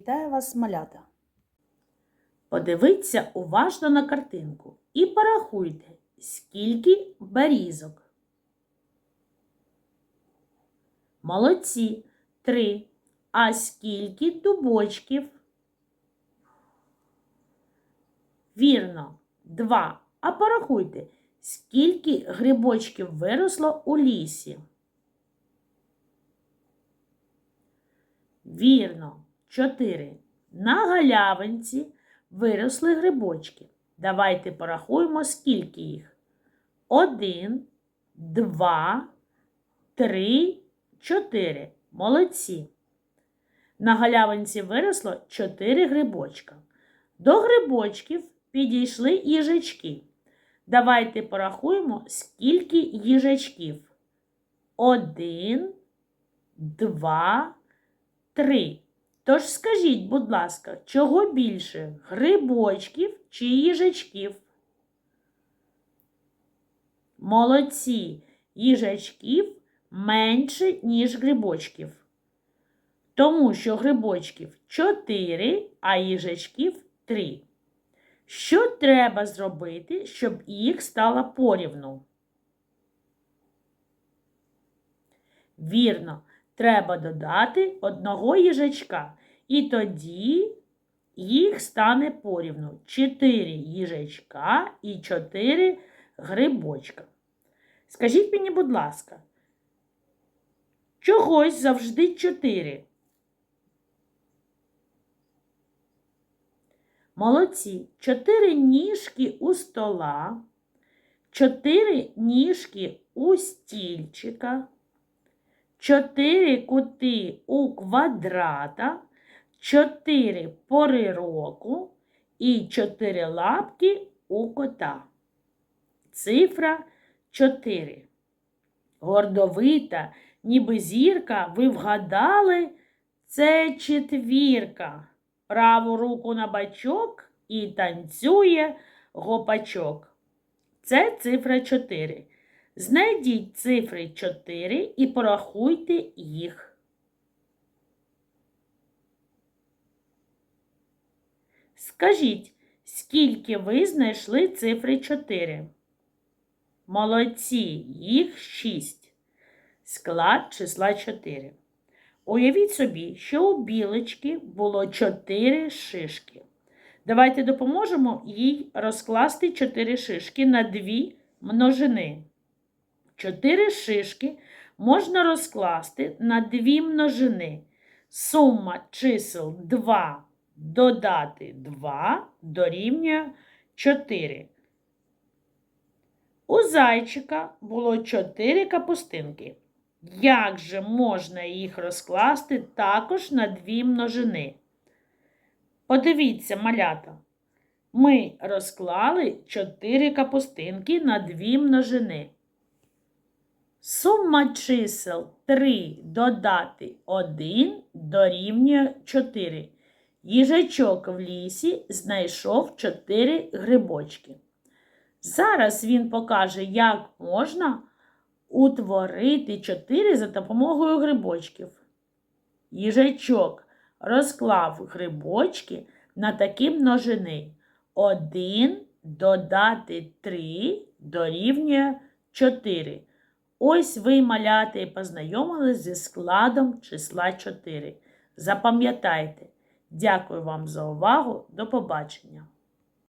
Вітаю вас, малята! Подивіться уважно на картинку і порахуйте, скільки берізок. Молодці. Три. А скільки дубочків? Вірно, два. А порахуйте, скільки грибочків виросло у лісі? Вірно, чотири. На галявинці виросли грибочки. Давайте порахуємо, скільки їх. Один, два, три, чотири. Молодці. На галявинці виросло чотири грибочка. До грибочків підійшли їжачки. Давайте порахуємо, скільки їжачків. Один, два, три. Тож скажіть, будь ласка, чого більше грибочків чи їжачків? Молодці, їжачків менше, ніж грибочків. Тому що грибочків 4, а їжачків 3. Що треба зробити, щоб їх стало порівну? Вірно, треба додати одного їжачка. І тоді їх стане порівну 4 їжачка і 4 грибочка. Скажіть мені, будь ласка, чогось завжди 4? Молодці. 4 ніжки у стола, 4 ніжки у стільчика. Чотири кути у квадрата, чотири пори року і чотири лапки у кота. Цифра 4. Гордовита, ніби зірка, ви вгадали, це четвірка. Праву руку на бачок і танцює гопачок. Це цифра 4. Знайдіть цифри 4 і порахуйте їх. Скажіть, скільки ви знайшли цифри 4? Молодці, їх 6. Склад числа 4. Уявіть собі, що у білочки було 4 шишки. Давайте допоможемо їй розкласти 4 шишки на 2 множини. Чотири шишки можна розкласти на дві множини. Сума чисел 2 додати 2 дорівнює 4. У зайчика було 4 капустинки. Як же можна їх розкласти також на дві множини? Подивіться, малята. Ми розклали 4 капустинки на дві множини. Сума чисел 3 додати 1 дорівнює 4. Їжачок в лісі знайшов 4 грибочки. Зараз він покаже, як можна утворити 4 за допомогою грибочків. Їжачок розклав грибочки на такі множини. 1 додати 3 дорівнює 4. Ось ви, маляти, познайомились зі складом числа 4. Запам'ятайте. Дякую вам за увагу. До побачення!